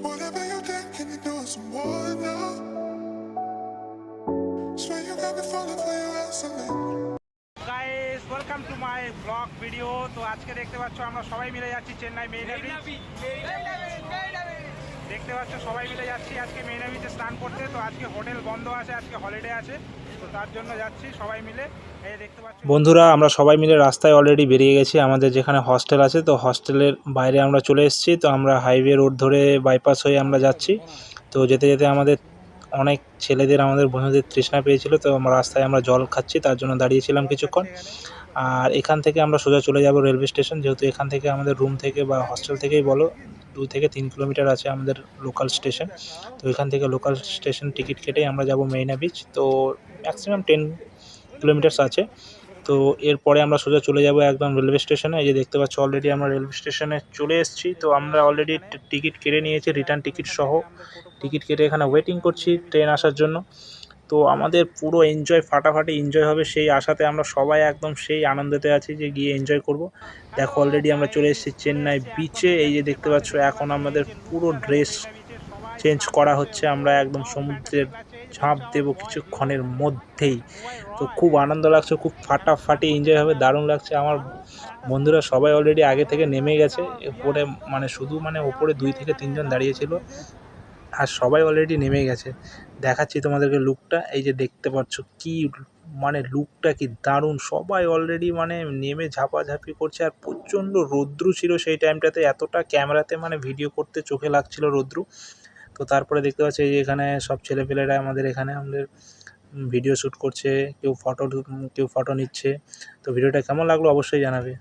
Whatever you think, can you do it some more now? Swear you got me falling for your ass guys welcome to my blog video তো আজকে দেখতে পাচ্ছ আমরা সবাই মিলে যাচ্ছি চেন্নাই মেরিনা বিচ পাচ্ছ সবাই মিলে যাচ্ছি। আজকে মেরিনা বিচে স্নান করতে, তো আজকে হোটেল বন্ধ আছে, আজকে হলিডে আছে, তো তার জন্য যাচ্ছি সবাই মিলে। বন্ধুরা, আমরা সবাই মিলে রাস্তায় অলরেডি বেরিয়ে গেছি। আমাদের যেখানে হস্টেল আছে, তো হস্টেলের বাইরে আমরা চলে এসেছি। তো আমরা হাইওয়ে রোড ধরে বাইপাস হয়ে আমরা যাচ্ছি। তো যেতে যেতে আমাদের অনেক ছেলেদের, আমাদের বন্ধুদের তৃষ্ণা পেয়েছিল। তো রাস্তায় আমরা জল খাচ্ছি, তার জন্য দাঁড়িয়েছিলাম কিছুক্ষণ। আর এখান থেকে আমরা সোজা চলে যাব রেলওয়ে স্টেশন, যেহেতু এখান থেকে আমাদের রুম থেকে বা হস্টেল থেকেই বলো, দুই থেকে তিন কিলোমিটার আছে আমাদের লোকাল স্টেশন তো এখান থেকে লোকাল স্টেশন টিকিট কেটেই আমরা যাব মেরিনা বিচ তো ম্যাক্সিমাম টেন কিলোমিটার্স আছে। তো এরপরে আমরা সোজা চলে যাব একদম রেলওয়ে স্টেশনে এই যে দেখতে পাচ্ছ অলরেডি আমরা রেলওয়ে স্টেশনে চলে এসেছি। তো আমরা অলরেডি টিকিট কেটে নিয়েছি রিটার্ন টিকিট সহ। টিকিট কেটে এখানে ওয়েটিং করছি ট্রেন আসার জন্য। তো আমাদের পুরো এনজয় ফাটাফাটি এনজয় হবে। সেই আশাতে আমরা সবাই একদম সেই আনন্দেতে আছি যে গিয়ে এনজয় করব। দেখো অলরেডি আমরা চলে এসেছি চেন্নাই বিচে এই যে দেখতে পাচ্ছ, এখন আমাদের পুরো ড্রেস চেঞ্জ করা হচ্ছে। আমরা একদম সমুদ্রের ঝাঁপ দেবো কিছুক্ষণের মধ্যেই। তো খুব আনন্দ লাগছে, খুব ফাটাফাটি এনজয় হবে, দারুণ লাগছে। আমার বন্ধুরা সবাই অলরেডি আগে থেকে নেমে গেছে। উপরে মানে শুধু মানে ওপরে দুই থেকে তিনজন দাঁড়িয়েছিল আর সবাই অলরেডি নেমে গেছে। দেখাচ্ছি তোমাদেরকে লুকটা এই যে দেখতে পাচ্ছ কি মানে লুকটা কি দারুণ। সবাই অলরেডি মানে নেমে ঝাপাঝাপি করছে আর প্রচণ্ড রৌদ্রু ছিল সেই টাইমটাতে এতটা ক্যামেরাতে মানে ভিডিও করতে চোখে লাগছিল রৌদ্রু। তো তারপরে দেখতে পাচ্ছি এই যে এখানে সব ছেলেপেলেরা আমাদের এখানে আমাদের ভিডিও শ্যুট করছে। কেউ ফটো কেউ ফটো নিচ্ছে। তো ভিডিওটা কেমন লাগল অবশ্যই জানাবে।